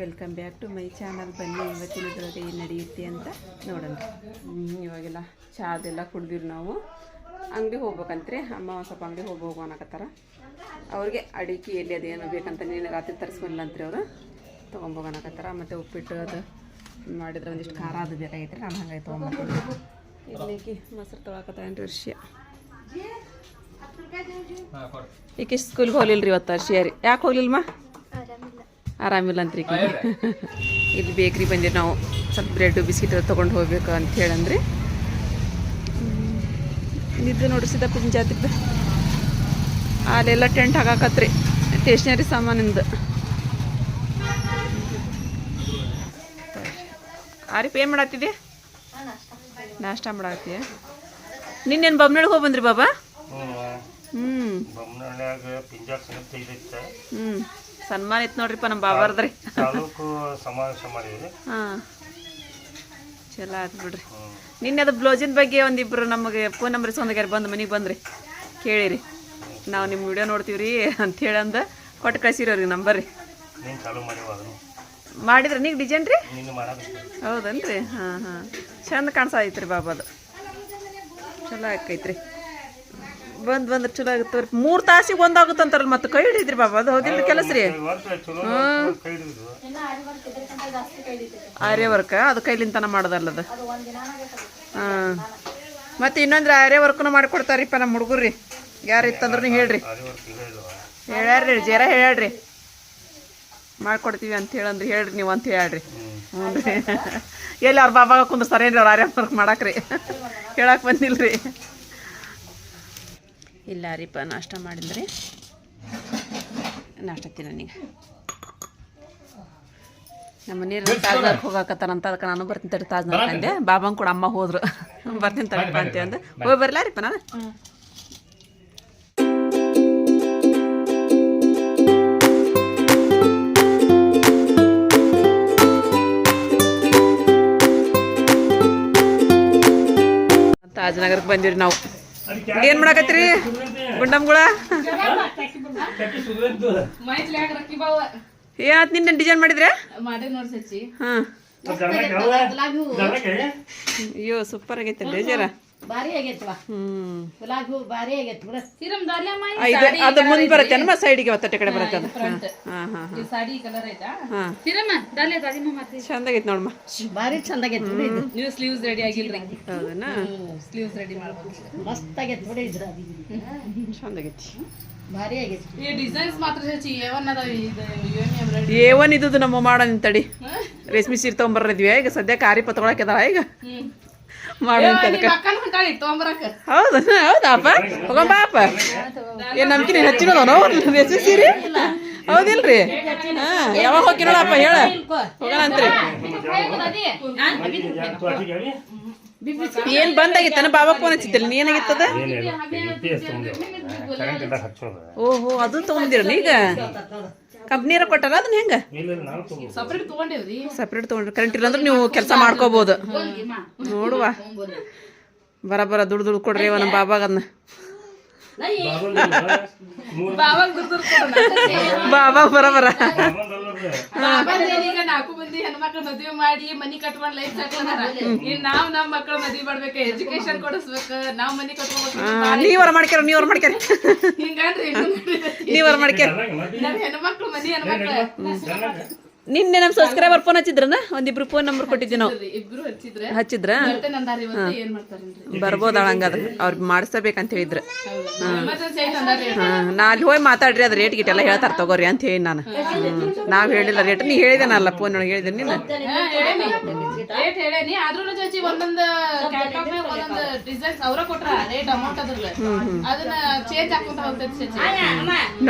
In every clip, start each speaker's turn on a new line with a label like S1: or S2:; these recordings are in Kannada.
S1: Welcome back to my channel ಬನ್ನಿ ಇವತ್ತಿನ ಇದ್ರೊಳಗೆ ಏನು ನಡೆಯುತ್ತೆ ಅಂತ ನೋಡೋಣ. ಇವಾಗೆಲ್ಲ ಚಾದೆಲ್ಲ ಕುಡ್ದಿರು ನಾವು. ಅಂಗಡಿ ಹೋಗ್ಬೇಕಂತ್ರಿ. ಅಮ್ಮ ಒಂದು ಸ್ವಲ್ಪ ಅಂಗಡಿ ಹೋಗ್ಬೋಗ ಹೋಗೋ ಅನ್ನಕತ್ತಾರ. ಅವ್ರಿಗೆ ಅಡಿಕೆ ಎಲ್ಲಿ ಅದೇನು ಬೇಕಂತ ನೀನು ರಾತ್ರಿ ತರಿಸ್ಕೊಂಡಿಲ್ಲಂತ್ರಿ ಅವರು. ತೊಗೊಂಬೋಗನಕತ್ತಾರ ಮತ್ತು ಉಪ್ಪಿಟ್ಟು ಅದು ಮಾಡಿದ್ರೆ ಒಂದಿಷ್ಟು ಖಾರ ಅದು ಬೇಕಾಗೈತ್ರಿ. ನಾನು ಹಂಗಾಗಿ ತೊಗೊಂಬೋದು. ಇಲ್ಲಿಗೆ ಮೊಸರು ತೊಗೊಳಕತ್ತೇನ್ರಿ ವರ್ಷ? ಈಕೆ ಸ್ಕೂಲ್ಗೆ ಹೋಗ್ಲಿಲ್ಲ ರೀ ಇವತ್ತು ವರ್ಷ ರೀ ಯಾಕೆ ಹೋಗ್ಲಿಲ್ಲಮ್ಮ ಆರಾಮಿಲ್ಲ ಅಂತ ಇಲ್ಲಿ ಬೇಕ್ರಿ ಬಂದಿರಿ. ನಾವು ಸ್ವಲ್ಪ ಬ್ರೆಡ್ ಬಿಸ್ಕಿಟ್ ತೊಗೊಂಡು ಹೋಗ್ಬೇಕು ಅಂತ ಹೇಳಂದ್ರಿ. ಇದು ನೋಡಿಸಿದ ಜಾತ್ರೆದು. ಅಲ್ಲೆಲ್ಲ ಟೆಂಟ್ ಹಾಕಾಕತ್ರಿ. ಸ್ಟೇಷ್ನರಿ ಸಾಮಾನಿಂದ ಆರಿಫ್ ಪೇ ಮಾಡತ್ತಿದೆ ನಾಷ್ಟ ಮಾಡತ್ತೀಯ ನಿನ್ನೇನು ಬೊಮ್ಮನಳ್ಳಿ ಹೋಗಿ ಬಂದ್ರಿ ಬಾಬಾ? ಹ್ಞೂ ಸನ್ಮಾನ ಇತ್ತು ನೋಡ್ರಿಪ್ಪ ನಮ್ಮ ಬಾಬಾರ್ದ್ರಿ.
S2: ತಾಲೂಕು ಸಮಾವೇಶ ಮಾಡಿದ್ರಿ
S1: ಹಾಂ. ಚಲೋ ಆಯ್ತು ಬಿಡ್ರಿ. ನಿನ್ನೆ ಅದು ಬ್ಲೌಸಿನ ಬಗ್ಗೆ ಒಂದಿಬ್ರು ನಮಗೆ ಫೋನ್ ನಂಬರ್ ಇಸ್ಕೊಂಡಾಗ್ಯಾರ ಬಂದು ಮನೆಗೆ ಬಂದ್ರಿ. ಕೇಳಿರಿ. ನಾವು ನಿಮ್ಮ ವಿಡಿಯೋ ನೋಡ್ತೀವಿ ರೀ ಅಂತ ಅಂದ ಕೊಟ್ಟು ಕಳ್ಸಿರೋರಿ ನಂಬರ್ ರೀ ಮಾಡಿದ್ರೆ ನೀವು ಡಿಸೈನ್ ರೀ? ಹೌದನ್ರಿ? ಹಾಂ ಹಾಂ. ಚಂದ ಕಾಣಿಸೈತ್ರಿ ಬಾಬಾದು ಚಲೋ ಆಕೈತ್ರಿ. ಬಂದು ಬಂದ್ರೆ ಚಲೋ ಆಗುತ್ತೆ ರೀ ಮೂರು ತಾಸಿಗೆ ಒಂದು ಅಂತಾರಲ್ಲ ಮತ್ತೆ ಕೈ ಹಿಡಿದ್ರಿ ಬಾಬಾ ಅದು ಹೌದಿಲ್ಲ ಕೆಲಸ ರೀ ಆರ್ಯ ವರ್ಕ ಅದು ಕೈಲಿಂತನ ಮಾಡೋದಲ್ಲ ಅದು? ಹಾಂ. ಮತ್ತು ಇನ್ನೊಂದ್ರೆ ಆರ್ಯ ವರ್ಕ್ನು ಮಾಡಿಕೊಡ್ತಾರಿಪ್ಪ ನಮ್ಮ ಹುಡುಗರು ಯಾರು ಇತ್ತಂದ್ರೂ ಹೇಳ್ರಿ.
S2: ಹೇಳ್ರಿ
S1: ಹೇಳ್ಯಾರ್ರಿ ಜರ ಹೇಳ್ಯಾಡ್ರಿ ಮಾಡ್ಕೊಡ್ತೀವಿ ಅಂತ ಹೇಳಂದ್ರಿ ಹೇಳ್ರಿ ನೀವು ಅಂತ ಹೇಳ್ರಿ ಹ್ಞೂ ರೀ. ಎಲ್ಲಿ ಅವ್ರ ಬಾಬಾಗ ಕುಂದ್ರಸ್ತಾರೇನ್ರಿ ಅವ್ರು ಆರ್ಯ ವರ್ಕ್ ಮಾಡಾಕ್ರಿ. ಹೇಳಕ್ಕೆ ಬಂದಿಲ್ರಿ. ಇಲ್ಲ ರೀಪ ನಾಷ್ಟ ಮಾಡಿದ್ರಿ? ನಾಷ್ಟ ತಿನ್ನೀಗ ನಮ್ಮ ನೀರು ತಾಜ್ನಾಗ್ ಹೋಗಾಕತ್ತಾರಂತ ಅದಕ್ಕೆ ನಾನು ಬರ್ತೀನಿ ತಡಿ ತಾಜ್ನಾಗ್ ಅಂದೆ ಬಾಬಂಗ್ ಕೂಡ ಅಮ್ಮ ಹೋದ್ರು. ಬರ್ತೀನಿ ತಡಿಪ್ಪ ಅಂತ ಅಂದೆ. ಹೋಗಿ ಬರ್ಲಾರಿಪ್ಪ ನಾನು? ತಾಜ್ನಗರಕ್ಕೆ ಬಂದಿವ್ರಿ ನಾವು. ಏನು ಮಾಡಾಕತ್ರಿ ಗುಂಡಮ್ಗಳ ಏನಾತ್ ನಿನ್ನ ಡಿಸೈನ್ ಮಾಡಿದ್ರೆ? ಅಯ್ಯೋ ಸೂಪರ್ ಆಗೈತೆ ಜರ
S3: ಭಾರಿ ಆಗೈತವ
S1: ಹ್ಮ್.
S3: ಗುಲಾಬಿ ಹೂ ಭಾರಿ ಆಗೈತಿ ಬಿಡ. ಸಿರಮ್ ದಾಲ್ಯಮ್ಮ
S1: ಆ, ಇದು ಅದು ಮುಂದೆ ಬರುತ್ತೆ ನಮ್ಮ ಸೈಡಿಗೆ ಒತ್ತಟ್ಟೆ ಕಡೆ ಬರುತ್ತೆ ಅದು. ಹಾಂ ಹಾಂ ಹಾಂ.
S3: ಈ ಸಾಡಿ ಕಲರ್ ಐತಾ?
S1: ಹಾಂ.
S3: ಸಿರಮ್ಮ ದಾಲ್ಯ ದಾದಿಮ್ಮ ಮಾತ್ರಿ
S1: ಚಂದ ಆಗೈತೆ ನೋಡಮ್ಮ.
S3: ಭಾರಿ ಚಂದ ಆಗೈತಿ ಬಿಡಿ ಇದು. ನೀವು ಸ್ಲೀವ್ಸ್ ರೆಡಿ ಆಗಿಲ್ರಿ.
S1: ಹೌದನಾ?
S3: ಸ್ಲೀವ್ಸ್ ರೆಡಿ ಮಾಡ್ಬೇಕು ಮಸ್ತ್ ಆಗೈತಿ ಬಿಡಿ ಇದ್ರ
S1: ಚಂದ ಆಗೈತಿ.
S3: ಭಾರಿ ಆಗೈತಿ. ಈ ಡಿಸೈನ್ಸ್ ಮಾತ್ರ ಏವನ್ ಅದಾವ ಇದು
S1: ಏವನ್ ನಮ್ಮ ಮಾಡೋಣ ತಡಿ. ರೇಷ್ಮೆ ಸೀರೆ ತೊಗೊಂಬರ್ರಿದ್ವಿ ಈಗ ಸದ್ಯಕ್ಕೆ ಆರಿ ಪತ್ಕೊಳಕ್ಕೆದಾಳ ಈಗ. ಹೌದಾ ಹೌದಾಪ ಹೋಗಂಬಾಪ ಏನ್ ನಮ್ಕಿನ ಹಚ್ಚಿರೋದನೋ ರೇಷ್ಮೆ ಸೀರೆ ಹೌದಿಲ್ರಿ? ಹಾ ಯಾವಾಗ ಹೋಗಿ ನೋಡಪ್ಪ ಹೇಳ. ಹೋಗಣಂತ್ರಿ ಏನ್ ಬಂದಾಗಿತ್ತನ ಬಾಬಾ ಫೋನ್ ಹಚ್ಚಿದ್ದಿಲ್ಲ. ನೀ ಏನಾಗಿತ್ತದ?
S2: ಎಸ್
S1: ಓಹೋ ಅದು ತೊಗೊಂಡಿರಲ್ಲ ಈಗ? ಕಂಪ್ನಿಯರ ಕೊಟ್ಟಾರ ಅದನ್ನ ಹೆಂಗ?
S2: ಇಲ್ಲ ನಾನು ತಗೋ
S3: ಸಪ್ರೇಟ್
S1: ತಗೊಂಡ್ರಿ. ಕರೆಂಟ್ ಇಲ್ಲ ಅಂದ್ರೆ ನೀವು ಕೆಲಸ ಮಾಡ್ಕೋಬಹುದು ನೋಡುವ. ಬರ ಬರ ದುಡ್ಡು ದುಡ್ಡು ಕೊಡ್ರಿ ನಮ್ಮ ಬಾಬಾಗ ಅದನ್ನ ಬಾಬಾ ಬರ ಬರ
S3: ಈಗ ನಾಲ್ಕು ಮಂದಿ ಹೆಣ್ಮಕ್ಳ ಮದ್ವೆ ಮಾಡಿ ಮನಿ ಕಟ್ಕೊಂಡ್ ಲೈಫ್ ಅದಾರ. ಇನ್ ನಾವ್ ನಮ್ ಮಕ್ಳ ಮದಿ ಮಾಡ್ಬೇಕು ಎಜುಕೇಶನ್ ಕೊಡಿಸ್ಬೇಕು ನಾವ್ ಮನಿ ಕಟ್ಕೋಬೇಕು.
S1: ನೀವರ ಮಾಡ್ಕ್ಯಾರ ನೀವರ ಮಾಡ್ಕ್ಯಾರ.
S3: ಹಿಂಗಂದ್ರಿ.
S1: ನೀವರ ಮಾಡ್ಕ್ಯಾರ.
S3: ಹೆಣ್ಮಕ್ಳು ಮನಿ ಹೆಣ್ಮಕ್ಳು.
S1: ನಿನ್ನೆ ನಮ್ಮ ಸಬ್ಸ್ಕ್ರೈಬರ್ ಫೋನ್ ಹಚ್ಚಿದ್ರನ? ಒಂದಿಬ್ರು ಫೋನ್ ನಂಬರ್ ಕೊಟ್ಟಿದ್ವಿ ನಾವು.
S3: ಹಚ್ಚಿದ್ರೆ
S1: ಬರ್ಬೋದಾಳ ಹಂಗಾದ್ರೆ. ಅವ್ರು ಮಾಡಿಸ್ಬೇಕಂತ ಹೇಳಿದ್ರು.
S3: ಅಂದಾರ
S1: ನಾ ಅಲ್ಲಿ ಹೋಗಿ ಮಾತಾಡ್ರಿ ಅದು ರೇಟ್ ಗಿಟ್ ಎಲ್ಲ ಹೇಳ್ತಾರ ತಗೋರಿ ಅಂತ ಹೇಳಿ ನಾನು. ನಾವ್ ಹೇಳಿಲ್ಲ ರೇಟ್ ನೀ ಹೇಳಿದನಲ್ಲ ಫೋನ್ ಒಳಗೆ ಹೇಳಿದ್ರಿ ನೀನು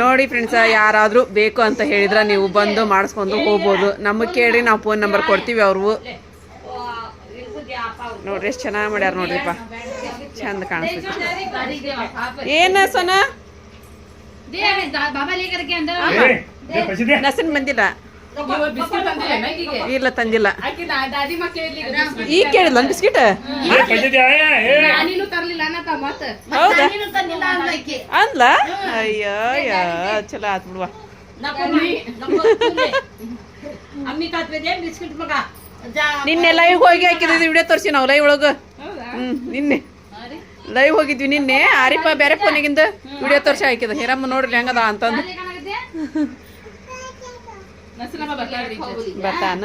S1: ನೋಡಿ ಫ್ರೆಂಡ್ಸ್ ಯಾರಾದರೂ ಬೇಕು ಅಂತ ಹೇಳಿದ್ರೆ ನೀವು ಬಂದು ಮಾಡಿಸ್ಕೊಂಡು ಹೋಗ್ಬೋದು ನಮಗೆ ಕೇಳಿ ನಾವು ಫೋನ್ ನಂಬರ್ ಕೊಡ್ತೀವಿ ಅವ್ರವು ನೋಡ್ರಿ ಎಷ್ಟು ಚೆನ್ನಾಗಿ ಮಾಡ್ಯಾರ ನೋಡ್ರಿಪ್ಪ. ಚಂದ ಕಾಣಿಸ್ತೈತಿ ಏನ ಸೊನ? ನಸನ್ ಬಂದಿಲ್ಲ. ಇಲ್ಲ ತಂದಿಲ್ಲ. ಈಗ ಕೇಳಿಲ್ಲ ಬಿಸ್ಕಿಟ್? ಹೌದಾ? ಅಯ್ಯೋ ಚಲೋ ಆತ್ ಬಿಡುವ.
S4: आम्ही खात बिस्किट बघा जा
S1: ನಿನ್ನೆ ಲೈವ್ ಹೋಗಿ ಹಾಕಿದ್ವಿ ವಿಡಿಯೋ ತೋರಿಸಿ ನಾವು ಲೈವ್ ಒಳಗೆ ಹ್ಞೂ ನಿನ್ನೆ ಲೈವ್ ಹೋಗಿದ್ವಿ ನಿನ್ನೆ ಆರಿಪ ಬೇರೆ ಫೋನಿಗಿಂದ ವಿಡಿಯೋ ತೋರಿಸಿ ಹಾಕಿದ ಹಿರಮ್ಮ ನೋಡ್ರಿ ಹೆಂಗದ ಅಂತಂದು
S3: ನಸೀನಮ್ಮ ಬರ್ತಾಳ್ರಿ ಈಗ.
S1: ಬರ್ತಾನ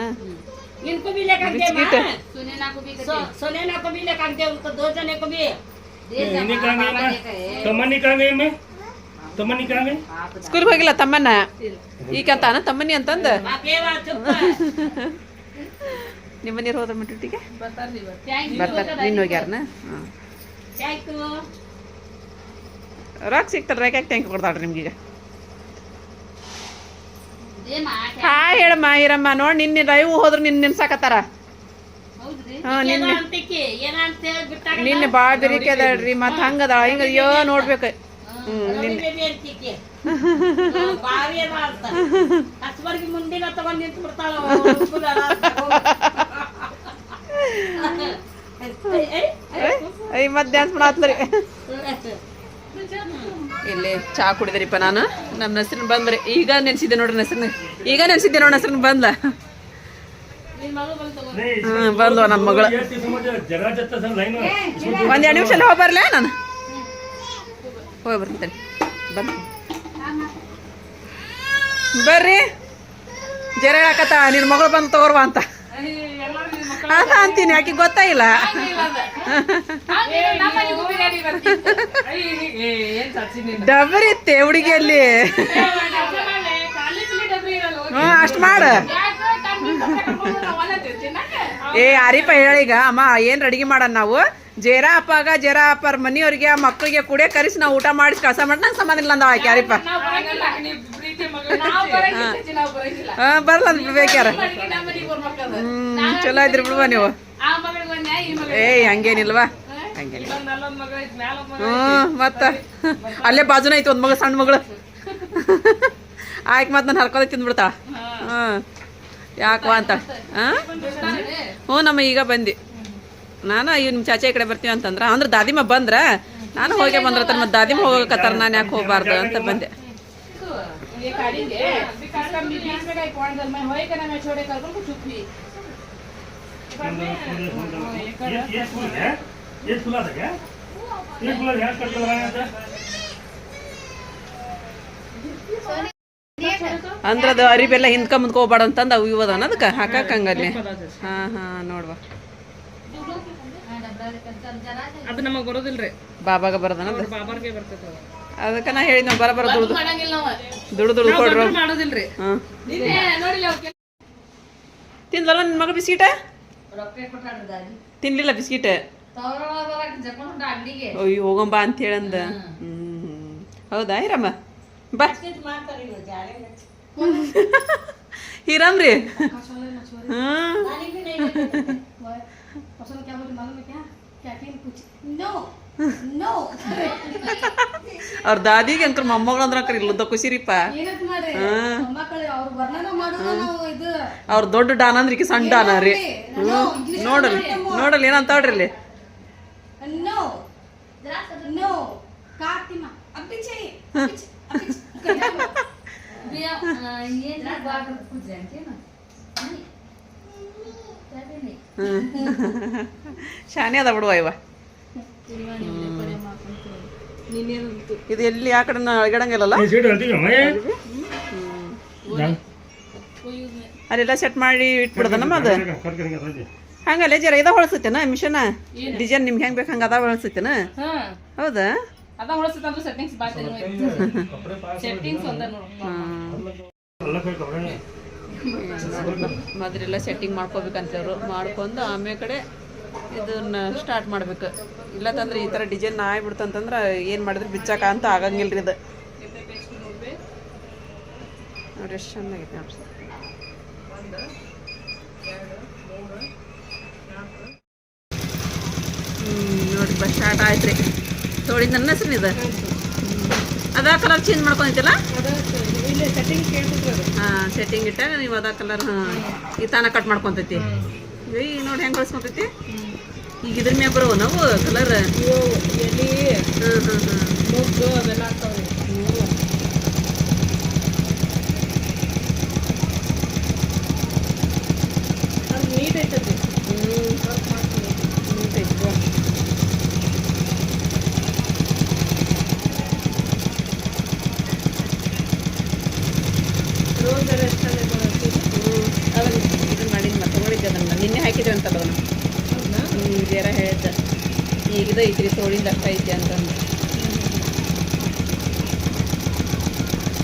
S4: इनको भी लेकर दे
S1: बिस्किट।
S4: माँ।
S3: ಸುನೇನಾಕು ಬಿ
S4: सो- सोनेना को भी लेकर दे उनको दो जने को भी
S2: इन्हीं कहाँ गई मैं तमन्नी कहाँ गई मैं तमन्नी कहाँ गई
S1: ಸ್ಕೂಲ್ಗೆ ಹೋಗಿಲ್ಲ ತಮ್ಮನ್ನ? ಈಗ ಅಂತಾನ ತಮ್ಮನಿ ಅಂತಂದ? ನಿಮ್ಮ ಮನೆಯವ್ರು ಹೋದ್ರ ಮಟ್ಟಿಗೆ ಬರ್ತಾರ ನೀನು ಹೋಗ್ಯಾರನ? ರೊಕ್ಕ ಸಿಗ್ತಾರೆ ರೇಖಾಕ್ ಟ್ಯಾಂಕ್ ಕೊಡ್ತಾಳ್ರಿ ನಿಮ್ಗೀಗ? ಹಾ ಹೇಳಮ್ಮ ಇರಮ್ಮ ನೋಡಿ ನಿನ್ನೆ ಲೈವ್ ಹೋದ್ರೆ ನಿನ್ನ. ನೆನ್ಸಾಕತ್ತಾರ ನಿನ್ನೆ ನಿನ್ನೆ ಭಾಳ ಬಿರಿಕೆ ಅದಾಳ್ರಿ ಮತ್ತ ಹಂಗದ ಹಿಂಗ ಅಯ್ಯೋ ನೋಡ್ಬೇಕು. ಇಲ್ಲಿ ಚಾ ಕುಡಿದ್ರಿಪ್ಪ ನಾನು ನಮ್ಮ ನೆಸರಿನ ಬಂದ್ರಿ ಈಗ ನೆನ್ಸಿದ್ದೆ ನೋಡ್ರಿ ನೆಸರಿನ ಈಗ ನೆನ್ಸಿದ್ದೆ ನೋಡಿ ನೆಸರಿನ ಬಂದ್ಲ ಬಂದ್ವ ನಮ್ಮ ಮಗಳು ಒಂದ್ ಎರಡು ನಿಮಿಷ ಹೋಗ್ಬರ್ಲೇ ನಾನು ಹೋಗಿ ಬರ್ತೀನಿ. ಬಂದು ಬರ್ರಿ. ಜರ ಹೇಳಕತ್ತ ನಿನ್ನ ಮಗಳು ಬಂದು ತಗೋರ್ವ ಅಂತ. ಅದ ಅಂತೀನಿ ಆಕೆ ಗೊತ್ತಾ ಇಲ್ಲ. ಡಬರಿ ಇತ್ತೆ ಹುಡುಗಿಯಲ್ಲಿ. ಹ್ಞೂ ಅಷ್ಟು ಮಾಡ. ಏ ಅರಿಪ ಹೇಳೀಗ ಅಮ್ಮ ಏನ್ ಅಡಿಗೆ ಮಾಡೋಣ ನಾವು? ಜೇರ ಅಪ್ಪಾಗ ಜೇರ ಅಪ್ಪರ ಮನಿಯವ್ರಿಗೆ ಆ ಮಕ್ಕಳಿಗೆ ಕುಡಿಯ ಕರೆಸಿ ನಾವು ಊಟ ಮಾಡಿಸಿ ಕಸ ಮಾಡಿ. ನಂಗೆ ಸಂಬಂಧ ಇಲ್ಲ ಅಂದವ ಯಾರಿಪ್ಪ? ಹಾಂ. ಹಾ ಬರಲ್ಲ ಬೇಕಾರ ಬೇಕ್ಯಾರ ಹ್ಮ್ ಚಲೋ ಇದ್ರಿ ಬಿಡುವ ನೀವು. ಏಯ್ ಹಂಗೇನಿಲ್ವಾ? ಹಂಗೇನಿಲ್ಲ. ಹ್ಮ್ ಮತ್ತ? ಅಲ್ಲೇ ಬಾಜುನ ಐತಿ ಒಂದ್ ಮಗ ಸಣ್ಣ ಮಗಳು. ಆಯ್ಕೆ ಮತ್ತೆ ನಾನು ಹರ್ಕೋದ ತಿಂದ್ಬಿಡ್ತಾ? ಹ್ಮ್. ಯಾಕವಾ ಅಂತ. ಹ್ಮ್ ಹ್ಞೂ ನಮ್ಮ ಈಗ ಬಂದಿ. ನಾನು ಇವ್ ನಿಮ್ಮ ಚಾಚೆ ಈ ಕಡೆ ಬರ್ತೀವಿ ಅಂತಂದ್ರೆ, ಅಂದ್ರೆ ದಾದಿಮ ಬಂದ್ರ, ನಾನು ಹೋಗಿ ಬಂದ್ರತ್ತ ಮತ್ತೆ ದಾದಿಮ ಹೋಗಕತ್ತಾರ ನಾನು ಯಾಕೆ ಹೋಗ್ಬಾರ್ದು ಅಂತ ಬಂದೆ. ಅಂದ್ರದ ಅರಿಬೆಲ್ಲ ಹಿಂದ್ಕೊಂಬಂದ್ಕೋಬಾರ್ದು ಅಂತಂದು ಅವು ಇವದ ಅನ್ನೋದಕ್ಕ ಹಾಕಕ್ಕಂಗಲ್ಲಿ ಹಾಂ ಹಾಂ, ನೋಡುವ.
S3: ಅದು ನಮಗೆ ಬರೋದಿಲ್ರಿ.
S1: ಬಾಬಾಗ ಬರದ
S3: ಬಾಬಾರ್ಗೆ ಬರ್ತೈತೆ
S1: ಅದಕ್ಕೆ ನಾ ಹೇಳಿದ್ನ ಬರ ಬರ ದುಡ್ದು.
S3: ಮಾಡಂಗಿಲ್ಲ ನಾವು.
S1: ದುಡ್ದು ದುಡ್ದು ಕೊಡ್ರು.
S3: ಮಾಡೋದಿಲ್ರಿ.
S1: ತಿಂದ್ವಲ್ಲ ನಿನ್ನ ಮಗ ಬಿಸ್ಕಿಟ?
S4: ರೊಕ್ಕ ಕೊಟ್ಟಾಡ್ರಿ ದಾರಿ
S1: ತಿನ್ಲಿಲ್ಲ ಬಿಸ್ಕಿಟ್? ಅಯ್ಯೋ ಹೋಗಂಬ ಅಂತ ಹೇಳಂದ ಹ್ಮ್. ಹೌದಾ ಹಿರಮ್ಮ? ಬಾ. ಹಿರಮ್ರಿ? ಹ್ಮ್ ಅವ್ರ ದಾದಿಗೆ ಅಂಕರ್ ಮೊಮ್ಮಗಳು ಅಂದ್ರೆ ಅಂಕರ್ ಇಲ್ಲದ ಖುಷಿರಿಪ್ಪ
S3: ಅವ್ರ
S1: ದೊಡ್ಡ ಡಾನ ಅಂದ್ರೆ ಈಕೆ ಸಣ್ಣ ಡಾನ ರೀ ನೋಡಲ್ ನೋಡಲ್
S4: ಏನಂತ ಹೇಳ್ರಿ ಇಲ್ಲಿ?
S1: ಶಾನೆ ಅದ ಬಿಡುವ ಇವ ಇದು ಎಲ್ಲಿ ಆ ಕಡೆ ಅಳಗಡಂಗಿಲ್ಲಲ್ಲ? ಅಲ್ಲೆಲ್ಲ ಸೆಟ್ ಮಾಡಿ ಇಟ್ಬಿಡ್ದನಮ್ಮ ಅದು? ಹಂಗಲ್ಲ ಜರ ಇದ ಹೊಳಸತ್ತೇನ ಮಿಷನ್? ಡಿಸೈನ್ ನಿಮ್ಗೆ ಹೆಂಗ್ ಬೇಕು ಹಂಗ ಅದ ಹೊಳಸತ್ತೇನ? ಹೌದಾ?
S3: ಅದ ಹೊಳಸತ್ತಂದ್ರೆ ಸೆಟ್ಟಿಂಗ್ಸ್
S2: ಬಾಕಿ
S3: ಸೆಟ್ಟಿಂಗ್ಸ್ ಒಂದ ನೋಡಿ.
S1: ಮೊದಲೆಲ್ಲ ಸೆಟ್ಟಿಂಗ್ ಮಾಡ್ಕೋಬೇಕಂತವ್ರು. ಮಾಡ್ಕೊಂಡು ಆಮೇಲೆ ಕಡೆ ಇದನ್ನ ಸ್ಟಾರ್ಟ್ ಮಾಡ್ಬೇಕು. ಇಲ್ಲ ತಂದ್ರೆ ಈ ಥರ ಡಿಸೈನ್ ನಾಯಿ ಅಂತಂದ್ರೆ ಏನು ಮಾಡಿದ್ರೆ ಬಿಚ್ಚಾಕ ಅಂತ ಆಗಂಗಿಲ್ಲ ರೀ ಇದು. ನೋಡಿ ಎಷ್ಟು ಚೆನ್ನಾಗೈತೆ ನೋಡ್ರಿ. ನೋಡಿ ಬಸ್ ಸ್ಟಾರ್ಟ್ ಆಯ್ತು ರೀ ತೋಳಿಂದ ನನ್ನ ಹೆಸರು ಇದು ಅದ ಕಲರ್ ಚೇಂಜ್ ಮಾಡ್ಕೊಂತಿಲ್ಲ ಹಾಂ ಸೆಟ್ಟಿಂಗ್ ಇಟ್ಟಾಗ ನೀವು ಅದ ಕಲರ್ ಹಾಂ ಈ ತಾನ ಕಟ್ ಮಾಡ್ಕೊಂತೈತಿ. ಈ ನೋಡಿ ಹೆಂಗೆ ಕಳ್ಸ್ಕೊಂತೈತಿ? ಈಗ ಇದ್ರ ಮ್ಯಾಗ ಬರೋ ನಾವು ಕಲರ್ ಹಾಂ ಹಾಂ ಹಾಂ
S3: ಮುಗ್ಗು ಅವೆಲ್ಲ ಆಗ್ತಾವ್ರಿ ಐತೈತಿ
S1: ಹ್ಞೂ ನೀಟ್ ಐತಿ ಬಿಡು. ಮಾಡಿದ್ದು ಮತ್ತೆ ಅದನ್ನು. ನಿನ್ನೆ ಅದನ್ನು? ಹ್ಞೂ ಜರ ಇದು ಐತ್ರಿ ಸೋಳಿಂದ ಅಷ್ಟ ಐತಿ ಅಂತಂದು.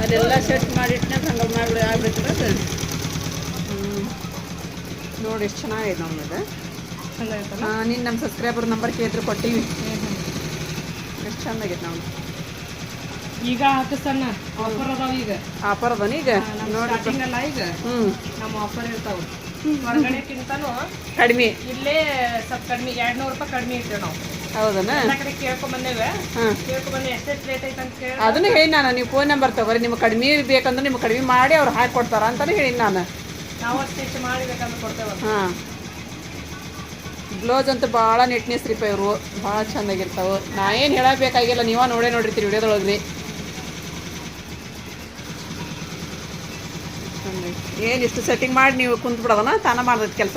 S1: ಅದೆಲ್ಲ ಸೆಟ್ ಮಾಡಿಟ್ನಾಗ ಹಂಗೆ ಮಾಡಿ ಆಗ್ಬಿಟ್ರೆ ಹ್ಞೂ ನೋಡಿ ಎಷ್ಟು ಚೆನ್ನಾಗಿದೆ ನಮ್ಮದು? ಹಾಂ ನೀನು ನಮ್ಮ ಸಬ್ಸ್ಕ್ರೈಬರ್ ನಂಬರ್ ಕೇಳಿದ್ರು ಕೊಟ್ಟಿವಿ. ಎಷ್ಟು ಚೆಂದಾಗಿತ್ತು ನಾವು
S3: ಈಗ ಹಾಕಿಸ್ತಾನ. ಆಫರ್ ಅದಾವ ಈಗ.
S1: ಆಫರ್ ಅದನ ಈಗ? ನೋಡಿ
S3: ಅಲ್ಲ ಈಗ.
S1: ಹ್ಮ್.
S3: ನಮ್ಮ ಆಫರ್ ಇರ್ತಾವ. ಹೊರಗಡೆಕ್ಕಿಂತನೂ
S1: ಕಡಿಮೆ.
S3: ಇಲ್ಲೇ ಸ್ವಲ್ಪ ಕಡಿಮೆ ಎರಡ್ ನೂರು ರೂಪಾಯಿ ಕಡಿಮೆ ಇರ್ತೇವೆ ನಾವು.
S1: ಹೌದನ?
S3: ಕಡೆ ಕೇಳ್ಕೊಂಡ್ ಬಂದೇವೆ. ಕೇಳ್ಕೊಂಡ್ ಬಂದೆ ಎಷ್ಟೆಷ್ಟು ರೇಟ್ ಐತೆ ಅಂತ ಕೇಳಿ.
S1: ಅದನ್ನು ಹೇಳಿ ನಾನು ನೀವು ಫೋನ್ ನಂಬರ್ ತಗೋರಿ ನಿಮ್ಗೆ ಕಡಿಮೆ ಬೇಕಂದ್ರೆ ನಿಮ್ಗೆ ಕಡಿಮೆ ಮಾಡಿ ಅವ್ರು ಹಾಕಿ ಕೊಡ್ತಾರ ಅಂತಾನೆ ಹೇಳಿನಿ ನಾನು.
S3: ನಾವು ಅಷ್ಟು ಹೆಚ್ಚು ಬೇಕಂದ್ರೆ ಕೊಡ್ತೇವೆ.
S1: ಹಾಂ. ಬ್ಲೌಸ್ ಅಂತೂ ಭಾಳ ನೀಟ್ನೆಸ್ ರೀಪ ಇವರು. ಭಾಳ ಚಂದಾಗಿರ್ತಾವೆ. ನಾ ಏನು ಹೇಳಬೇಕಾಗಿಲ್ಲ ನೀವ ನೋಡೇ ನೋಡಿರ್ತೀರಿ ವಿಡಿಯೋದೊಳಗೆ ಏನು ಇಷ್ಟು ಸೆಟ್ಟಿಂಗ್ ಮಾಡಿ ನೀವು ಕುಂತ ಬಿಡೋದನ ತಾನ ಮಾಡ್ದೈತಿ ಕೆಲಸ?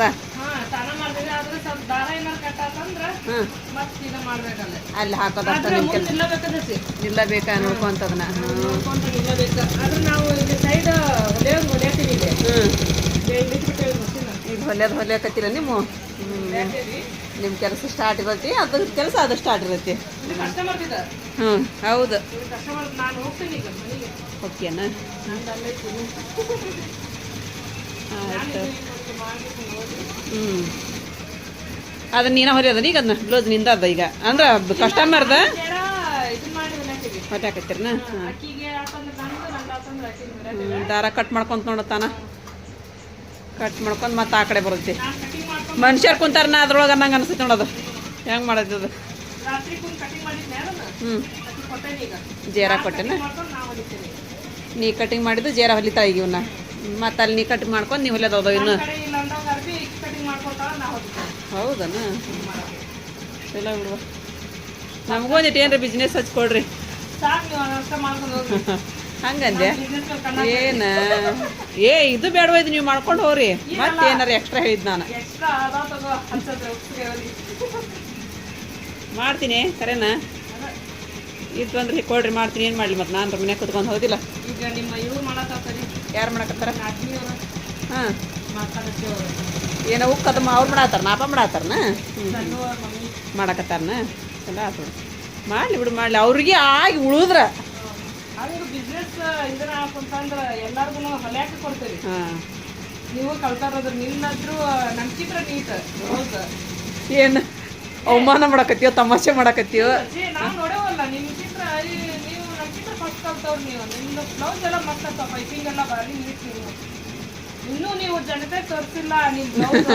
S3: ಇದು
S1: ಅಲ್ಲಿ
S3: ಹಾಕೋದು
S1: ನಿಲ್ಲಬೇಕಾ ನೋಡ್ಕೊಂತದನ್ನ
S3: ಸೈಡ್ ಹೊಲಿಯೋದು
S1: ಹೊಲಿಯಕತ್ತೀರ ನೀವು? ಹ್ಞೂ ನಿಮ್ಮ ಕೆಲಸ ಸ್ಟಾರ್ಟ್ ಇರತ್ತೆ ಅದ್ರ ಕೆಲಸ ಅದು ಸ್ಟಾರ್ಟ್ ಇರತ್ತೆ. ಹ್ಞೂ ಹೌದು. ಓಕೆನಾ ಆಯ್ತು. ಹ್ಞೂ ಅದನ್ನ ನೀನ ಹೊಲಿಯೋದ ಈಗ ಅದನ್ನ ಬ್ಲೌಸ್ನಿಂದ ಅದ ಈಗ. ಅಂದ್ರೆ ಕಸ್ಟಮರ್ದ ಹೊಟ್ಟೆ ಹಾಕತ್ತೀರನ ದಾರ ಕಟ್ ಮಾಡ್ಕೊಂತ ನೋಡತ್ತಾನ? ಕಟ್ ಮಾಡ್ಕೊಂಡು ಮತ್ತೆ ಆ ಕಡೆ ಬರುತ್ತೆ.
S3: ನಾನು ಕುಂತಾರ ನಾ
S1: ಮನುಷ್ಯರು ಕುಂತಾರನ ಅದ್ರೊಳಗೆ ಅನ್ನಂಗೆ ಅನಿಸ್ತೈತೆ ನೋಡೋದು ಹೆಂಗೆ ಮಾಡೋದು ಅದು? ಹ್ಞೂ ಜೇರ ಕೊಟ್ಟೆನ? ನೀ ಕಟಿಂಗ್ ಮಾಡಿದ್ದು ಜೇರ ಹೊಲಿತಾ ಈಗ ಇವನ್ನ ಮತ್ತೆ ಅಲ್ಲಿ ನೀ ಕಟ್ ಮಾಡ್ಕೊಂಡು ನೀವು ಹೊಲಿಯೋದು ಇನ್ನು ಹೌದನ? ಚಲೋ ಬಿಡುವ ನಮಗೂ ಒಂದಿಟ್ಟು ಏನ್ರಿ ಬಿಸ್ನೆಸ್ ಹಚ್ಕೊಡ್ರಿ. ಹಂಗಂದೆ? ಏನ? ಏ ಇದು ಬೇಡವ ಇದು ನೀವು ಮಾಡ್ಕೊಂಡು ಹೋಗ್ರಿ. ಮತ್ತೆ ಏನಾರ ಎಕ್ಸ್ಟ್ರಾ ಹೇಳಿದ್ ನಾನು. ಮಾಡ್ತೀನಿ ಕರೆನಾ? ಇದು ಬಂದ್ರೆ ಕೊಡ್ರಿ ಮಾಡ್ತೀನಿ. ಏನು ಮಾಡಲಿ ಮತ್ತೆ ನಾನು ಮನೆ ಕುತ್ಕೊಂಡು ಹೋದಿಲ್ಲ. ಯಾರು ಮಾಡಕತ್ತಾರ? ಹಾಂ. ಏನೋ ಉಕ್ಕದಮ್ಮ ಅವ್ರು ಮಾಡತ್ತಾರ ನಾಪ ಮಾಡತ್ತಾರನ ಮಾಡಕತ್ತಾರನ? ಚಲೋ ಆತು ಮಾಡಲಿ ಬಿಡು ಮಾಡಲಿ. ಅವ್ರಿಗೆ ಆಗಿ ಉಳಿದ್ರ.
S3: ಹಂಗ ಬಿಸ್ನೆಸ್ ಇದನ್ನ ಹಾಕಂತಂದ್ರ ಎಲ್ಲಾರ್ಗು ಹೊಲ್ಯಾಕ ಕೊಡ್ತೀವಿ
S1: ಹಾಂ.
S3: ನೀವು ಕಲ್ತಾರದ್ರ ನಿನ್ನಾದ್ರೂ ಚಿತ್ರ ನೀಟ್ ಹೌದು?
S1: ಏನು ಅವಮಾನ ಮಾಡಕತ್ತೀವ ತಮಾಷೆ ಮಾಡಕತ್ತೀವ
S3: ನಾವು ನೋಡೇವಲ್ಲ ನಿಮ್ ಚಿತ್ರ ನೀವು ನಮ್ ಚಿತ್ರ ಫಸ್ಟ್ ಕಲ್ತವ್ರು ನೀವು. ನಿಮ್ದು ಬ್ಲೌಸ್ ಎಲ್ಲ ಮಸ್ತ್ ಆಗ್ತಾವ ಪೈಪಿಂಗ್ ಎಲ್ಲ ಬಾರಿ ನೀಟ್ ನೀವು. ಇನ್ನೂ ನೀವು ಜನತೆ ತೋರಿಸಿಲ್ಲ ನಿಮ್ ಬ್ಲೌಸ್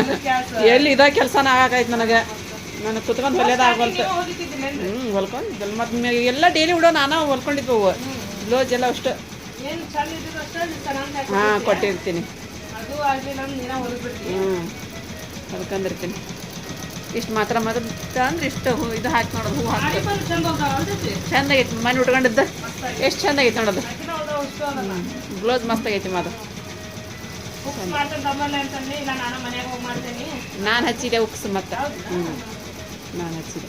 S1: ಎಲ್ಲಿ ಇದ ಕೆಲಸನ ಆಗಾಕೈತ್ ನನಗೆ. ನನಗೆ ಕುತ್ಕೊಂಡು ಹೊಲಿಯೋದಾಗ ಆಗವಲ್ತು.
S3: ನೀವು ಓದಿತಿದ್ದಿಲ್ಲ
S1: ಹ್ಞೂ ಹೊಲ್ಕೊಂಡು ಮತ್ತೆ ಎಲ್ಲ ಡೈಲಿ ಉಡೋ ನಾನು ಹೊಲ್ಕೊಂಡಿದ್ದವು ಬ್ಲೌಸ್ ಎಲ್ಲ ಅಷ್ಟು. ಹಾಂ ಕೊಟ್ಟಿರ್ತೀನಿ. ಹ್ಞೂ ಹೊಲ್ಕೊಂಡಿರ್ತೀನಿ ಇಷ್ಟು ಮಾತ್ರ ಮಾತ್ರ ಅಂದ್ರೆ ಇಷ್ಟು ಹೂ ಇದು ಹಾಕಿ ನೋಡೋದು ಹೂ ಹಾಕಿ ಚೆಂದಾಗೈತಿ ಮನೆ ಉಟ್ಕೊಂಡಿದ್ದ? ಎಷ್ಟು ಚೆಂದಾಗೈತಿ ನೋಡೋದು.
S3: ಗ್ಲೋಸ್ ಹೋದ ಅಷ್ಟು
S1: ಬ್ಲೌಸ್ ಮಸ್ತ್ ಆಗೈತಿ ಮಾತು
S3: ಉಪ್ಪು ಮಾಡ್ತಾರೆ ದಮ್ಮಲ್ಲಿ ಅಂತಂದು ಇಲ್ಲ ನಾನು
S1: ಹಚ್ಚಿದೆ ಉಕ್ಸ್ ಮತ್ತೆ. ಹ್ಞೂ ನಾನು ಹಚ್ಚಿದೆ.